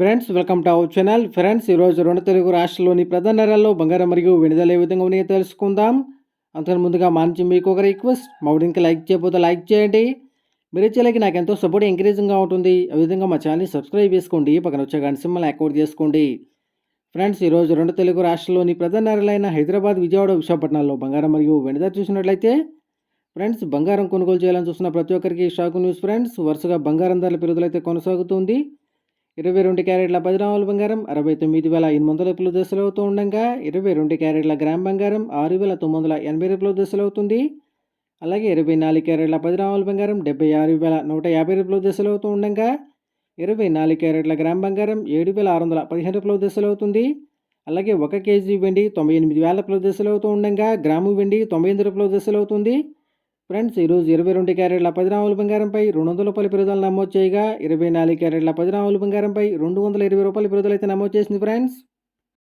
Friends welcome to our channel. Friends ఈరోజు రెండు తెలుగు రాష్ట్రాల్లోని ప్రధాన నగరాల్లో బంగారం మరియు విడుదల ఏ విధంగా ఉన్నాయో తెలుసుకుందాం. అంతకు ముందుగా మా నుంచి మీకు ఒక రిక్వెస్ట్. మా వీడియోకి లైక్ చేయకపోతే లైక్ చేయండి. మీరు ఇచ్చేలాకి నాకు ఎంతో సపోర్ట్ ఎంకరేజింగ్గా ఉంటుంది. అదేవిధంగా మా ఛానల్ని సబ్స్క్రైబ్ చేసుకోండి. పక్కన వచ్చే గంట సింబల్ యాక్టివేట్ చేసుకోండి. ఫ్రెండ్స్ ఈరోజు రెండు తెలుగు రాష్ట్రాల్లోని ప్రధాన నగరాలైన హైదరాబాద్ విజయవాడ విశాఖపట్నాల్లో బంగారం మరియు వెనుదల చూసినట్లయితే ఫ్రెండ్స్ బంగారం కొనుగోలు చేయాలని చూస్తున్న ప్రతి ఒక్కరికి షాక్ న్యూస్. ఫ్రెండ్స్ వరుసగా బంగారం ధరల పెరుగుదలైతే కొనసాగుతుంది. ఇరవై రెండు క్యారెట్ల పది గ్రాముల బంగారం అరవై తొమ్మిది వేల ఎనిమిది వందల రూపాయలు దశలు అవుతూ ఉండగా ఇరవై రెండు క్యారెట్ల గ్రామ్ బంగారం ఆరు వేల తొమ్మిది వందల ఎనభై రూపాయలు దశలు అవుతుంది అలాగే ఇరవై నాలుగు క్యారెట్ల పది గ్రాముల బంగారం డెబ్బై ఆరు వేల నూట యాభై రూపాయలు దశలు అవుతూ ఉండగా ఇరవై నాలుగు క్యారెట్ల గ్రామ్ బంగారం ఏడు వేల ఆరు వందల పదిహేను రూపాయలు దశలు అవుతుంది అలాగే ఒక కేజీ వెండి తొంభై ఎనిమిది వేల రూపాయలు దశలు అవుతూ ఉండగా గ్రాము వెండి తొంభై ఎనిమిది రూపాయలు దశలు అవుతుంది ఫ్రెండ్స్ ఈరోజు ఇరవై రెండు క్యారెట్ల పది రాముల బంగారంపై రెండు వందల రూపాయల పెరుగుదల నమోదు చేయగా ఇరవై నాలుగు క్యారెట్ల పది రాముల బంగారంపై రెండు వందల ఇరవై రూపాయల పెరుగుదల అయితే నమోదు చేసింది ఫ్రెండ్స్.